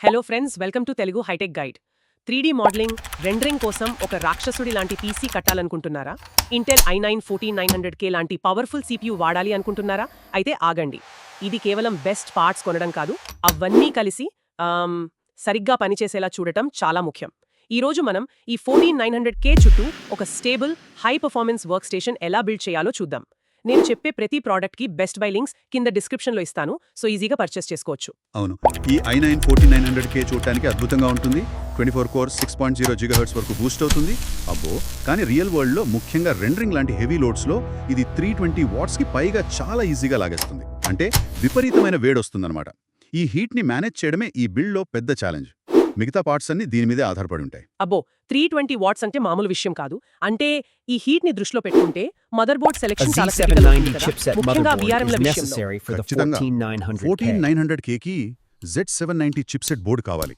Hello friends welcome to Telugu hitech guide three modelling rendering కోసం ఒక రాక్షసుడి లాంటి PC కట్టాలనుకుంటున్నారా? Intel I nine fourteen nine hundred K లాంటి powerful CPU వాడాలి అనుకుంటున్నారా? అయితే ఆగండి. ఇది కేవలం బెస్ట్ పార్ట్స్ కొనడం కాదు అవన్నీ కలిసి సరిగ్గా పనిచేసేలా చూడటం చాలా ముఖ్యం. ఈ రోజు మనం ఈ ఫోర్టీన్ నైన్ హండ్రెడ్ కే చుట్టూ ఒక stable high performance work station ఎలా బిల్డ్ చేయాలో చూద్దాం. నేను చెప్పే ప్రతి ప్రోడక్ట్కి బెస్ట్ బై లింక్స్ కింద డిస్క్రిప్షన్లో ఇస్తాను. సో ఈజీగా పర్చేస్ చేసుకోవచ్చు. అవును. ఈ I nine forty nine hundred K చూడటానికి అద్భుతంగా ఉంటుంది. Twenty four core six point zero gigahertz వరకు బూస్ట్ అవుతుంది. అబ్బో! కానీ రియల్ వరల్డ్లో ముఖ్యంగా రెండరింగ్ లాంటి హెవీ లోడ్స్లో ఇది త్రీ ట్వంటీ వాట్స్కి పైగా చాలా ఈజీగా లాగేస్తుంది. అంటే విపరీతమైన వేడొస్తుందన్నమాట. ఈ ఈ హీట్ని మేనేజ్ చేయడమే ఈ బిల్డ్లో పెద్ద ఛాలెంజ్. మిగతా పార్ట్స్ అన్ని దీని మీదే ఆధారపడి ఉంటాయి. అబ్బో త్రీ ట్వంటీ వాట్స్ అంటే మామూలు విషయం కాదు. అంటే ఈ హీట్ని దృష్టిలో పెట్టుకుంటే మదర్ బోర్డ్ సెలెక్షన్ చాలా critical Z790 అవుతుంది కదా. chipset ముఖ్యంగా motherboard VRM ల is విషయంలో. necessary for the ఖచ్చితంగా. 14900K. Fourteen nine hundred కేకి Z seven ninety chipset board కావాలి.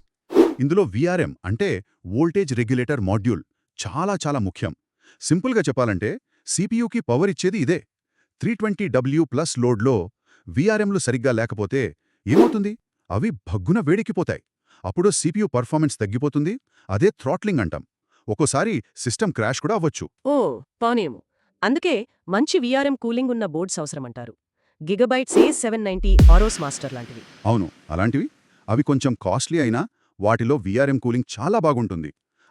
ఇందులో విఆర్ఎం అంటే వోల్టేజ్ రెగ్యులేటర్ మాడ్యూల్ చాలా చాలా ముఖ్యం. సింపుల్గా చెప్పాలంటే సిపియుకి పవర్ ఇచ్చేది ఇదే. త్రీ ట్వంటీ డబ్ల్యూ ప్లస్ లోడ్లో విఆర్ఎంలు సరిగ్గా లేకపోతే ఏమవుతుంది? అవి భగ్గున వేడెక్కిపోతాయి. అప్పుడు సిపియు పర్ఫార్మెన్స్ తగ్గిపోతుంది. అదే థ్రాట్లింగ్ అంటాం. ఒక్కోసారి సిస్టమ్ క్రాష్ కూడా అవ్వచ్చు. ఓ పానేమో అందుకే మంచి విఆర్ఎం కూలింగ్ ఉన్న boards అవసరమంటారు. Gigabytes A seven ninety Aorus master లాంటివి. అవును అలాంటివి. అవి కొంచెం కాస్ట్లీ అయినా వాటిలో విఆర్ఎం కూలింగ్ చాలా బాగుంటుంది.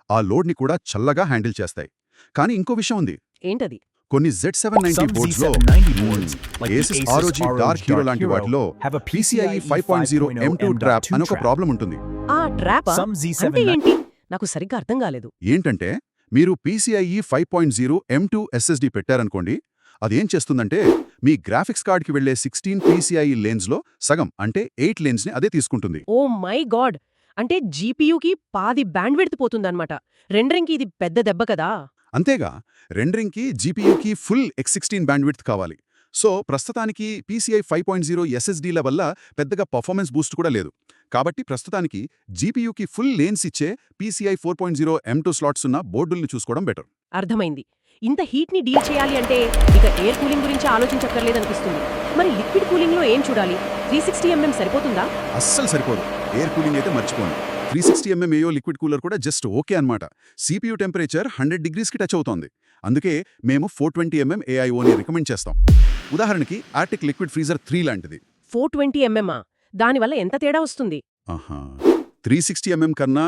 ఆ లోడ్ని కూడా చల్లగా హ్యాండిల్ చేస్తాయి. కానీ ఇంకో విషయం ఉంది. ఏంటది? కొన్ని జెడ్ సెవెన్ నైన్టీ Some బోర్డ్స్లో Z790 boards, like the Asus ROG dark hero Dark లాంటి Hero, వాటిలో PCIe PCIe 5.0 5.0 M2 ట్రాప్ అని ఒక. ప్రాబ్లం ఉంటుంది. ఆ ట్రాపా అంటే Z790 ఏంటి? నాకు సరిగ్గా అర్థం కాలేదు. ఏంటంటే మీరు PCIe 5.0 point zero M two SSD పెట్టారనుకోండి అదేం చేస్తుందంటే మీ గ్రాఫిక్స్ కార్డ్కి వెళ్ళే సిక్స్టీన్ PCIe లేన్స్లో సగం అంటే ఎయిట్ లేన్స్ని అదే తీసుకుంటుంది. Oh my god! అంటే జీపీయూకి పాది బ్యాండ్ విడ్త్ పోతుందన్నమాట. రెండరింగ్కి ఇది పెద్ద దెబ్బ కదా? అంతేగా రెండరింగ్కి జీపీయూకి ఫుల్ ఎక్స్ సిక్స్టీన్ బ్యాండ్విడ్త్ కావాలి. సో ప్రస్తుతానికి పీసీఐ ఫైవ్ పాయింట్ జీరో ఎస్ఎస్డీల వల్ల పెద్దగా పర్ఫార్మెన్స్ బూస్ట్ కూడా లేదు. కాబట్టి ప్రస్తుతానికి జీపీయూకి ఫుల్ లేన్స్ ఇచ్చే PCI four point zero M two slots ఉన్న బోర్డుల్ని చూసుకోవడం బెటర్. అర్థమైంది. ఇంత హీట్ని డీల్ చేయాలి అంటే ఇక ఎయిర్ కూలింగ్ గురించి ఆలోచించక్కర్లేదనిపిస్తుంది. మరి లిక్విడ్ కూలింగ్లో ఏం చూడాలి? త్రీ సిక్స్టీ ఎంఎం సరిపోతుందా? అస్సలు సరిపోదు. ఎయిర్ కూలింగ్ అయితే మర్చిపోండి three sixty MM AIO liquid cooler కూడా జస్ట్ ఓకే అన్నమాట. సిపియూ టెంపరేచర్ హండ్రెడ్ డిగ్రీస్కి టచ్ అవుతోంది. అందుకే మేము ఫోర్ ట్వంటీ ఎంఎం ఏఐఓని రికమెండ్ చేస్తాం. ఉదాహరణకి ఆర్టిక్ లిక్విడ్ ఫ్రీజర్ త్రీ లాంటిది. ఫోర్ ట్వంటీ ఎంఎంఆ దానివల్ల ఎంత తేడా వస్తుంది? ఆహా. త్రీ సిక్స్టీ ఎంఎం కన్నా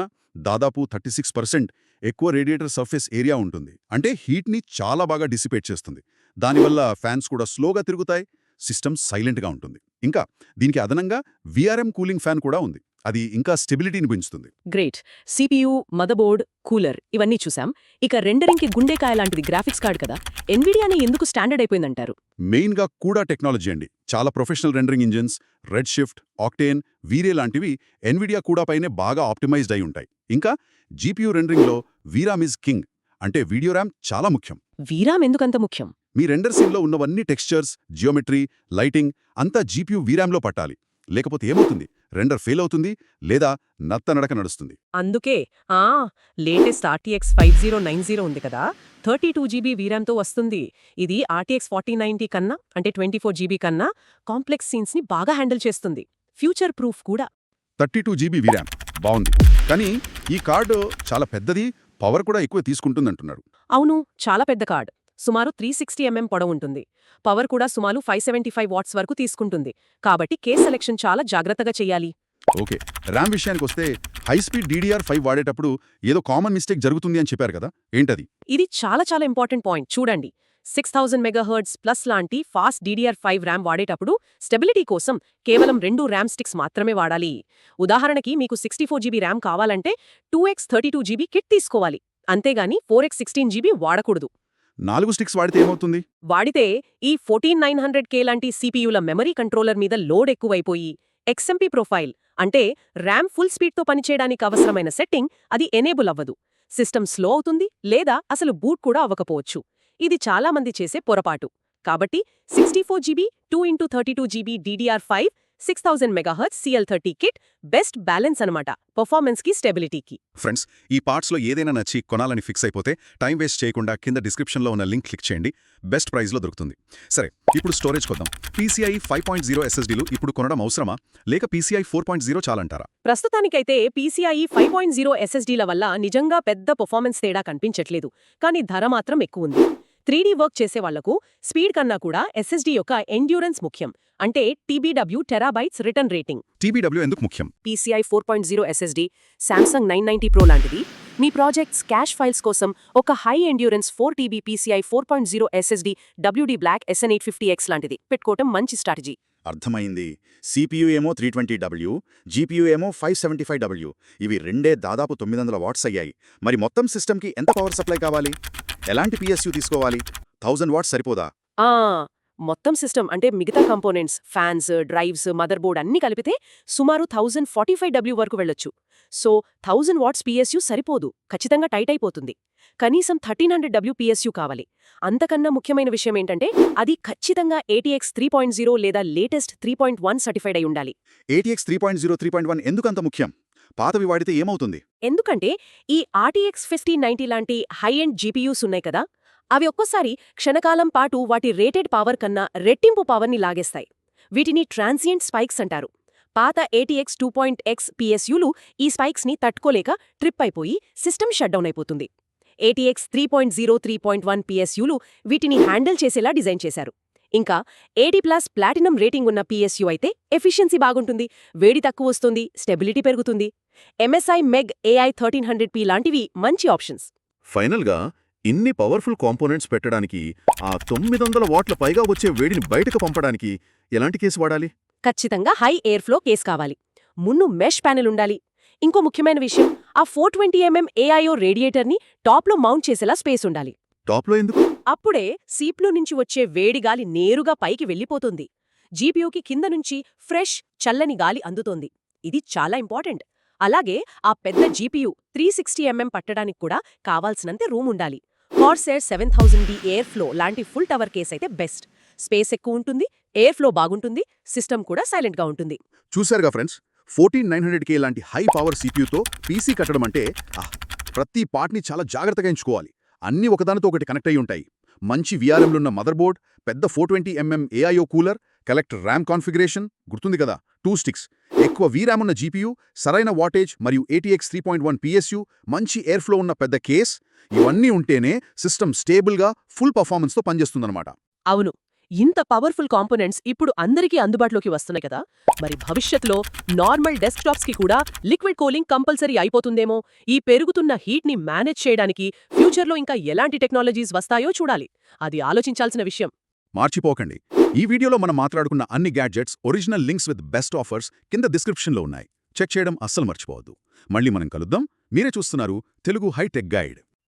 దాదాపు థర్టీ సిక్స్ పర్సెంట్ ఎక్కువ రేడియేటర్ సర్ఫేస్ ఏరియా ఉంటుంది. అంటే హీట్ని చాలా బాగా డిసిపేట్ చేస్తుంది. దానివల్ల ఫ్యాన్స్ కూడా స్లోగా తిరుగుతాయి సిస్టమ్ సైలెంట్గా ఉంటుంది. ఇంకా దీనికి అదనంగా విఆర్ఎం కూలింగ్ ఫ్యాన్ కూడా ఉంది. అది ఇంకా స్టెబిలిటీని పెంచుతుంది. గ్రేట్. సిపియు మదర్బోర్డ్ కూలర్ ఇవన్నీ చూసాం. ఇక రెండరింగ్కి గుండెకాయ లాంటిది గ్రాఫిక్స్ కార్డ్ కదా? ఎన్విడియానే ఎందుకు స్టాండర్డ్ అయిపోయిందంటారు? మెయిన్గా కూడా టెక్నాలజీ అండి. చాలా professional rendering engines Redshift Octane Vray లాంటివి ఎన్విడియా కూడా పైనే బాగా ఆప్టిమైజ్డ్ అయి ఉంటాయి. ఇంకా జీపీయూ రెండరింగ్లో వీరామ్ ఇస్ కింగ్ అంటే వీడియో ర్యామ్ చాలా ముఖ్యం. వీరామ్ ఎందుకంత ముఖ్యం? మీ రెండర్ సీన్లో ఉన్నవన్నీ టెక్స్చర్స్ జియోమెట్రీ లైటింగ్ అంతా జీపీయూ వీరామ్లో పట్టాలి. లేకపోతే ఏమవుతుంది? రెండర్ ఫెయిల్ అవుతుంది లేదా నత్తనడక నడుస్తుంది. అందుకే ఆ latest RTX five zero nine zero ఉంది కదా? థర్టీ టూ జీబీ వీరామ్తో వస్తుంది. ఇది ఆర్టీఎక్స్ ఫార్టీ నైన్టీ కన్నా అంటే ట్వంటీ ఫోర్ జీబీ కన్నా కాంప్లెక్స్ సీన్స్ని బాగా హ్యాండిల్ చేస్తుంది. ఫ్యూచర్ ప్రూఫ్ కూడా. థర్టీ టూ జీబీ వీరామ్ బాగుంది. కానీ ఈ కార్డు చాలా పెద్దది పవర్ కూడా ఎక్కువ తీసుకుంటుందంటున్నారు. అవును చాలా పెద్ద కార్డ్. సుమారు త్రీ సిక్స్టీ ఎంఎం పొడవు ఉంటుంది. పవర్ కూడా సుమారు ఫైవ్ సెవెంటీ ఫైవ్ వాట్స్ వరకు తీసుకుంటుంది. కాబట్టి కేస్ సెలెక్షన్ చాలా జాగ్రత్తగా చేయాలి. ఓకే. ర్యామ్ విషయానికి వస్తే హై స్పీడ్ డీడీఆర్ ఫైవ్ వాడేటప్పుడు ఏదో కామన్ మిస్టేక్ జరుగుతుంది అని చెప్పారు కదా? ఏంటది? ఇది చాలా చాలా ఇంపార్టెంట్ పాయింట్. చూడండి. సిక్స్ థౌజండ్ మెగాహర్ట్స్ ప్లస్ లాంటి ఫాస్ట్ డీడీఆర్ ఫైవ్ ర్యామ్ వాడేటప్పుడు స్టెబిలిటీ కోసం కేవలం రెండు ర్యామ్ స్టిక్స్ మాత్రమే వాడాలి. ఉదాహరణకి మీకు సిక్స్టీ ఫోర్ జీబీ ర్యామ్ కావాలంటే two X thirty two GB kit తీసుకోవాలి. అంతేగాని ఫోర్ ఎక్స్ సిక్స్టీన్ జీబీ వాడకూడదు. నాలుగు స్టిక్స్ వాడితే ఏమవుతుంది? వాడితే ఈ ఫోర్టీన్ నైన్ హండ్రెడ్ కే లాంటి సిపియుల మెమరీ కంట్రోలర్ మీద లోడ్ ఎక్కువైపోయి ఎక్స్ఎంపీ ప్రొఫైల్ అంటే ర్యామ్ ఫుల్ స్పీడ్తో పనిచేయడానికి అవసరమైన సెట్టింగ్ అది ఎనేబుల్ అవ్వదు. సిస్టమ్ స్లో అవుతుంది లేదా అసలు బూట్ కూడా అవ్వకపోవచ్చు. ఇది చాలా మంది చేసే పొరపాటు. కాబట్టి sixty four GB two into thirty two GB DDR five six thousand megahertz CL thirty kit best balance అనమాట పర్ఫార్మెన్స్కి స్టెబిలిటీకి ఫ్రెండ్స్ ఈ పార్ట్స్లో ఏదైనా నచ్చి కొనాలని ఫిక్స్ అయిపోతే టైం వేస్ట్ చేయకుండా కింద డిస్క్రిప్షన్లో ఉన్న లింక్ క్లిక్ చేయండి. బెస్ట్ ప్రైస్లో దొరుకుతుంది. సరే ఇప్పుడు స్టోరేజ్ కొద్దాం. పీసీఐ ఫైవ్ పాయింట్ జీరో ఎస్ఎస్డీలు ఇప్పుడు కొనడం అవసరమా? లేక పీసీఐ ఫోర్ పాయింట్ జీరో చాలంటారా? ప్రస్తుతానికైతే పీసీఐ ఫైవ్ పాయింట్ జీరో ఎస్ఎస్డీల వల్ల నిజంగా పెద్ద పర్ఫార్మెన్స్ తేడా కనిపించట్లేదు. కానీ ధర మాత్రం ఎక్కువ ఉంది. త్రీడీ వర్క్ చేసే వాళ్ళకు స్పీడ్ కన్నా కూడా ఎస్ఎస్డీ యొక్క ఎండ్యూరెన్స్ ముఖ్యం. అంటే TBW terabytes return rating. TBW ఎందుకు ముఖ్యం? PCI four point zero SSD Samsung nine ninety pro లాంటిది. మీ ప్రాజెక్ట్స్ క్యాష్ ఫైల్స్ కోసం ఒక high endurance four TB PCI four point zero SSD WD black SN eight fifty X లాంటిది. పెట్టుకోవటం మంచి strategy. అర్థమైంది. సిపియు ఏమో త్రీ ట్వంటీ డబ్ల్యూ జీపీయూ ఏమో ఫైవ్ సెవెంటీ ఫైవ్ డబ్ల్యూ. ఇవి రెండే దాదాపు తొమ్మిది వందల వాట్స్ అయ్యాయి. మరి మొత్తం సిస్టమ్కి ఎంత పవర్ సప్లై కావాలి? ఎలాంటి పిఎస్యు తీసుకోవాలి? థౌజండ్ వాట్స్ సరిపోదా? ఆ మొత్తం సిస్టమ్ అంటే మిగతా components fans drives motherboard అన్ని కలిపితే సుమారు థౌజండ్ ఫార్టీ ఫైవ్ డబ్ల్యూ వరకు వెళ్ళొచ్చు. సో థౌజండ్ వాట్స్ పిఎస్యు సరిపోదు. ఖచ్చితంగా టైట్ అయిపోతుంది. కనీసం థర్టీన్ హండ్రెడ్ డబ్ల్యూ పిఎస్యు కావాలి. అంతకన్నా ముఖ్యమైన విషయం ఏంటంటే అది ఖచ్చితంగా ఏటీఎక్స్ త్రీ పాయింట్ జీరో లేదా latest three point one certified అయి ఉండాలి. ATX three point zero three point one ఎందుకు అంత ముఖ్యం? పాతవి వాడితే ఏమవుతుంది? ఎందుకంటే ఈ ఆర్టీఎక్స్ ఫిఫ్టీన్ నైన్టీ లాంటి హై ఎండ్ జీపీయూస్ ఉన్నాయి కదా అవి ఒక్కోసారి క్షణకాలం పాటు వాటి రేటెడ్ పవర్ కన్నా రెట్టింపు పవర్ని లాగేస్తాయి. వీటిని ట్రాన్సియంట్ స్పైక్స్ అంటారు. పాత ఏటీఎక్స్ టూ పాయింట్ ఎక్స్ పిఎస్యులు ఈ స్పైక్స్ని తట్టుకోలేక ట్రిప్ అయిపోయి సిస్టమ్ షట్డౌన్ అయిపోతుంది. ATX three point zero three point one పిఎస్యూలు వీటిని హ్యాండిల్ చేసేలా డిజైన్ చేశారు. ఇంకా ఏటీ ప్లస్ ప్లాటినం రేటింగ్ ఉన్న పిఎస్యు అయితే ఎఫిషియన్సీ బాగుంటుంది వేడి తక్కువ వస్తుంది స్టెబిలిటీ పెరుగుతుంది. MSI MEG AI thirteen hundred P లాంటివి మంచి ఆప్షన్స్. ఫైనల్గా ఇన్ని పవర్ఫుల్ కాంపోనెంట్స్ పెట్టడానికి ఆ తొమ్మిది వందల వాట్ల పైగా వచ్చే వేడిని బయటకు పంపడానికి ఎలాంటి కేసు వాడాలి? ఖచ్చితంగా హై ఎయిర్ ఫ్లో కేస్ కావాలి. మున్ను మెష్ ప్యానెల్ ఉండాలి. ఇంకో ముఖ్యమైన విషయం ఆ ఫోర్ ట్వంటీ ఎంఎం ఏఐఓ రేడియేటర్ని టాప్లో మౌంట్ చేసేలా స్పేస్ ఉండాలి. టాప్లో ఎందుకు? అప్పుడే సీప్లో నుంచి వచ్చే వేడి గాలి నేరుగా పైకి వెళ్ళిపోతుంది. జీపీయూకి కింద నుంచి ఫ్రెష్ చల్లని గాలి అందుతోంది. ఇది చాలా ఇంపార్టెంట్. అలాగే ఆ పెద్ద జీపీయూ త్రీ సిక్స్టీ ఎంఎం పట్టడానికి కూడా కావాల్సినంత రూమ్ ఉండాలి. Corsair seven thousand D airflow లాంటి ఫుల్ టవర్ కేస్ అయితే బెస్ట్. స్పేస్ ఎక్కువ ఉంటుంది ఎయిర్ ఫ్లో బాగుంటుంది సిస్టమ్ కూడా సైలెంట్గా ఉంటుంది. చూశారుగా friends? Fourteen nine hundred K లాంటి హై పవర్ సిపియూతో పీసీ కట్టడం అంటే ప్రతి పార్ట్ని చాలా జాగ్రత్తగా ఎంచుకోవాలి. అన్నీ ఒకదానితో ఒకటి కనెక్ట్ అయి ఉంటాయి. మంచి విఆర్ఎంలున్న మదర్ బోర్డ్ పెద్ద four twenty mm AIO cooler collector RAM configuration గుర్తుంది కదా? టూ స్టిక్స్ ఎక్కువ వీరామ్ ఉన్న జీపీయూ సరైన వాటేజ్ మరియు ATX three point one PSU మంచి ఎయిర్ఫ్లో ఉన్న పెద్ద కేస్ ఇవన్నీ ఉంటేనే సిస్టమ్ స్టేబుల్గా ఫుల్ పర్ఫార్మెన్స్తో పనిచేస్తుందన్నమాట. అవును. ఇంత పవర్ఫుల్ కాంపోనెంట్స్ ఇప్పుడు అందరికీ అందుబాటులోకి వస్తున్నాయి కదా? మరి భవిష్యత్తులో నార్మల్ డెస్క్టాప్స్కి కూడా లిక్విడ్ కూలింగ్ కంపల్సరీ అయిపోతుందేమో? ఈ పెరుగుతున్న హీట్ని మేనేజ్ చేయడానికి ఫ్యూచర్లో ఇంకా ఎలాంటి టెక్నాలజీస్ వస్తాయో చూడాలి. అది ఆలోచించాల్సిన విషయం. మార్చిపోకండి. ఈ వీడియోలో మనం మాట్లాడుకున్న అన్ని gadgets original links with best offers కింద డిస్క్రిప్షన్లో ఉన్నాయి. చెక్ చేయడం అస్సలు మర్చిపోవద్దు. మళ్ళీ మనం కలుద్దాం. మీరే చూస్తున్నారు తెలుగు హైటెక్ గైడ్.